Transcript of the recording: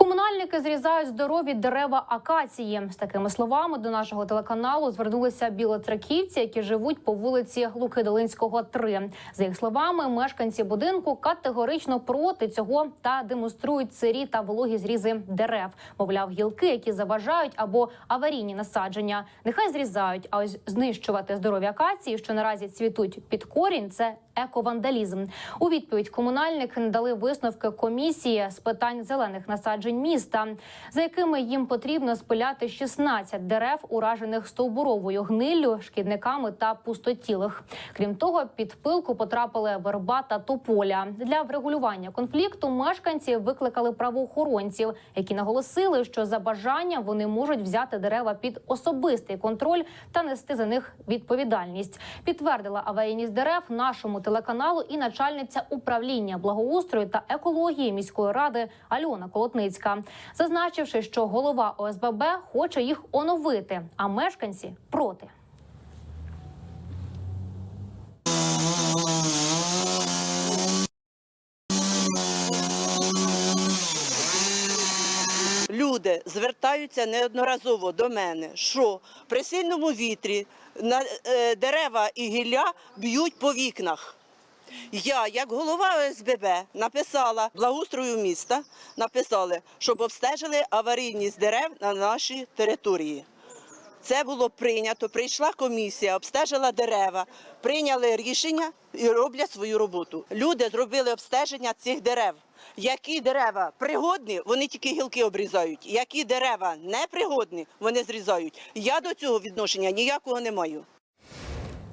Комунальники зрізають здорові дерева акації. З такими словами до нашого телеканалу звернулися білоцерківці, які живуть по вулиці Луки Долинського, 3. За їх словами, мешканці будинку категорично проти цього та демонструють сирі та вологі зрізи дерев. Мовляв, гілки, які заважають або аварійні насадження, нехай зрізають. А ось знищувати здорові акації, що наразі цвітуть під корінь, це ековандалізм. У відповідь комунальники надали висновки комісії з питань зелених насаджень міста, за якими їм потрібно спиляти 16 дерев, уражених стовбуровою гниллю, шкідниками та пустотілих. Крім того, під пилку потрапили верба та тополя. Для врегулювання конфлікту мешканці викликали правоохоронців, які наголосили, що за бажання вони можуть взяти дерева під особистий контроль та нести за них відповідальність. Підтвердила аварійність дерев нашому телеканалу і начальниця управління благоустрою та екології міської ради Альона Колотницька, зазначивши, що голова ОСББ хоче їх оновити, а мешканці проти. Люди звертаються неодноразово до мене, що при сильному вітрі на е, дерева і гілля б'ють по вікнах. Я, як голова ОСББ, написала благоустрою міста, написали, щоб обстежили аварійність дерев на нашій території. Це було прийнято. Прийшла комісія, обстежила дерева, прийняли рішення і роблять свою роботу. Люди зробили обстеження цих дерев. Які дерева пригодні, вони тільки гілки обрізають. Які дерева непригодні, вони зрізають. Я до цього відношення ніякого не маю.